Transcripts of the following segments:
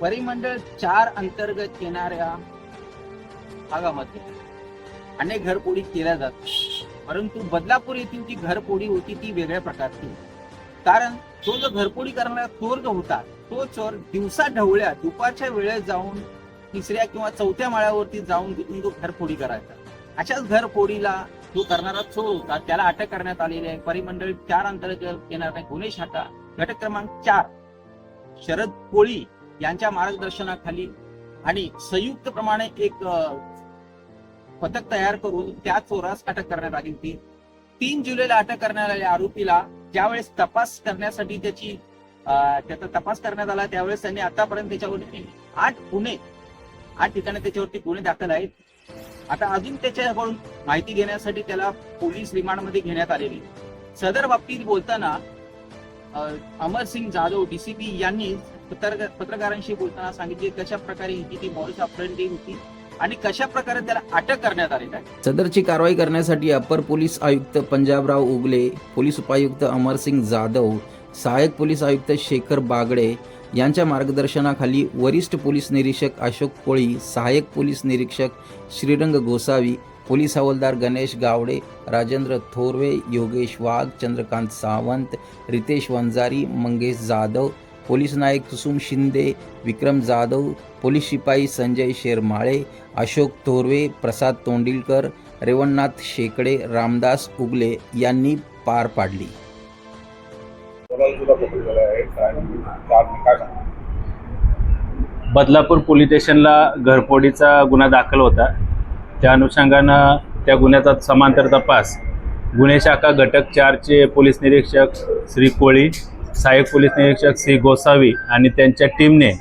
परिमंडळ चार अंतर्गत येणाऱ्या भागामध्ये अनेक घरपोडी केल्या जातात. परंतु बदलापूर येथील जी घरपोडी होती ती वेगळ्या प्रकारची कारण तो जो घरपोडी करणारा चोर जो होता तो चोर दिवसा ढवळ्या दुपारच्या वेळेत जाऊन तिसऱ्या किंवा चौथ्या माळ्यावरती जाऊन तिथून तो घरफोडी करायचा. अशाच घरफोडीला जो करणारा चोर होता त्याला अटक करण्यात आलेली आहे. परिमंडळ चार अंतर्गत येणार गुन्हे शाखा घटक क्रमांक चार शरद कोळी. यांच्या मार्गदर्शनाखाली आणि संयुक्त प्रमाणे एक पथक तयार करून त्या चोरास अटक करण्यात आली होती. तीन जुलैला अटक करण्यात आलेल्या आरोपीला ज्यावेळेस तपास करण्यासाठी त्याची त्याचा तपास करण्यात आला त्यावेळेस त्यांनी आतापर्यंत त्याच्यावरती आठ गुन्हे आठ ठिकाणी त्याच्यावरती गुन्हे दाखल आहेत. आता अजून त्याच्याकडून माहिती घेण्यासाठी त्याला पोलीस रिमांडमध्ये घेण्यात आलेली सदर बाबतीत बोलताना अमर अमरसिंग जाधव डीसीपी यांनी पत्रकारांशी बोलताना सांगितले कशा प्रकारे ही ती मॉडेल ऑपरेंडी होती आणि कशा प्रकारे त्याला अटक करण्यात आली आहे. सदरची कारवाई करण्यासाठी अपर पोलीस आयुक्त पंजाबराव उगले पोलीस उपायुक्त अमरसिंग जाधव सहाय्यक पोलीस आयुक्त शेखर बागडे यांच्या मार्गदर्शनाखाली वरिष्ठ पोलीस निरीक्षक अशोक कोळी सहाय्यक पोलीस निरीक्षक श्रीरंग गोसावी पोलीस हवालदार गणेश गावडे राजेंद्र थोरवे योगेश वाघ चंद्रकांत सावंत रितेश वंजारी मंगेश जाधव पोलीस नायक कुसुम शिंदे विक्रम जाधव पोलीस शिपाई संजय शेरमाळे अशोक थोरवे प्रसाद तोंडिलकर रेवणनाथ शेकडे रामदास उगले यांनी पार पाडली. बदलापूर पोलीस स्टेशनला घरफोडीचा गुन्हा दाखल होता. त्या अनुषंगानं त्या गुन्ह्याचा समांतर तपास. गुन्हे शाखा घटक चारचे पोलीस निरीक्षक श्री कोळी सहाय्यक पोलीस निरीक्षक श्री गोसावी आणि त्यांच्या टीमने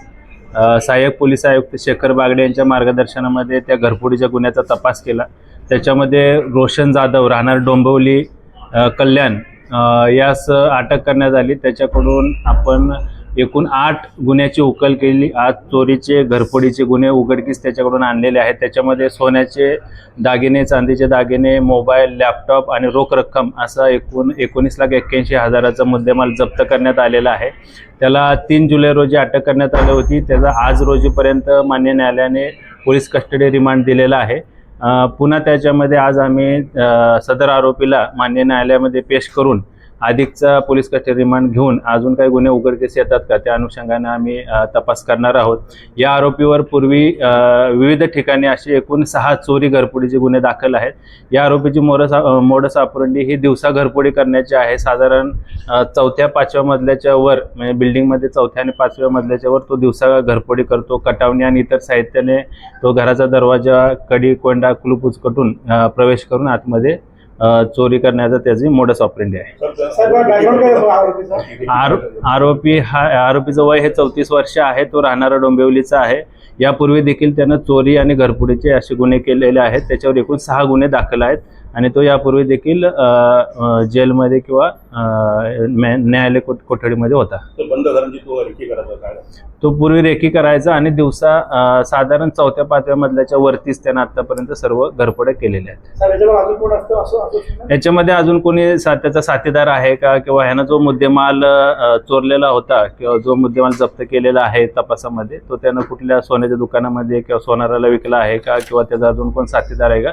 सहाय्यक पोलीस आयुक्त शेखर बागडे यांच्या मार्गदर्शनामध्ये त्या घरफोडीच्या गुन्ह्याचा तपास केला. त्याच्यामध्ये रोशन जाधव राहणार डोंबिवली कल्याण यास अटक करण्यात आली. त्याच्याकडून आपण एकूण आठ गुन्ह्याची उकल केली. आज चोरीचे घरफोडीचे गुन्हे उघडकीस त्याच्याकडून आणलेले आहेत. त्याच्यामध्ये सोन्याचे दागिने चांदीचे दागिने मोबाईल लॅपटॉप आणि रोख रक्कम असा एकूण एकोणीस लाख एक्क्याऐंशी हजाराचा मुद्देमाल जप्त करण्यात आलेला आहे. त्याला तीन जुलै रोजी अटक करण्यात आली होती. त्याचा आज रोजीपर्यंत मान्य न्यायालयाने पोलीस कस्टडी रिमांड दिलेला आहे. पुन्हा त्याच्यामध्ये आज आम्ही सदर आरोपीला मान्य न्यायालयामध्ये पेश करून अधिकचा पोलीस कस्टडी रिमांड घेऊन अजून काही गुन्हे उघडकीस येतात का? त्या अनुषंगाने आम्ही तपास करणार आहोत. या आरोपीवर पूर्वी विविध ठिकाणी असे एकूण सहा चोरी घरफोडीचे गुन्हे दाखल आहेत. या आरोपीची मोरस मोडस ऑपरेंडी ही दिवसा घरफोडी करण्याची आहे. साधारण चौथ्या पाचव्या मजल्याच्या वर म्हणजे बिल्डिंगमध्ये चौथ्या आणि पाचव्या मजल्याच्या वर तो दिवसा घरफोडी करतो. कटावणी आणि इतर साहित्याने तो घराचा दरवाजा कडी कोंडा कुलूप उचकटून प्रवेश करून आतमध्ये चोरी करण्याचा त्याची मोडस ऑपरेंडी आहे. आरो आरोपी हा आरोपीचं वय हे चौतीस वर्ष आहे तो राहणारा डोंबिवलीचा आहे. यापूर्वी देखील त्यानं चोरी आणि घरपुडीचे असे गुन्हे केलेले आहेत त्याच्यावर एकूण सहा गुन्हे दाखल आहेत आणि तो यापूर्वी देखील जेलमध्ये किंवा न्या- न्यायालय कोठ- कोठडीमध्ये होता. तो रेकी करायचा काय? तो पूर्वी रेकी करायचा आणि दिवसा साधारण चौथ्या पाचव्या मजल्याच्या वरतीच त्यानं आतापर्यंत सर्व घरफोड्या केलेल्या आहेत. साहेब याच्यावर अजून कोण असतं असं असं याच्यामध्ये अजून कोणी त्याचा साथीदार आहे का? किंवा ह्यानं जो मुद्देमाल चोरलेला होता किंवा जो मुद्देमाल जप्त केलेला आहे तपासामध्ये तो त्यानं कुठल्या सोन्याच्या दुकानामध्ये किंवा सोनाराला विकला आहे का? किंवा त्याचा अजून कोण साथीदार आहे का?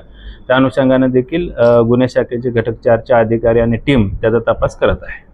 त्या अनुषंगाने देखील गुन्हे शाखेचे घटक चारचे अधिकारी आणि टीम त्याचा तपास करत आहे.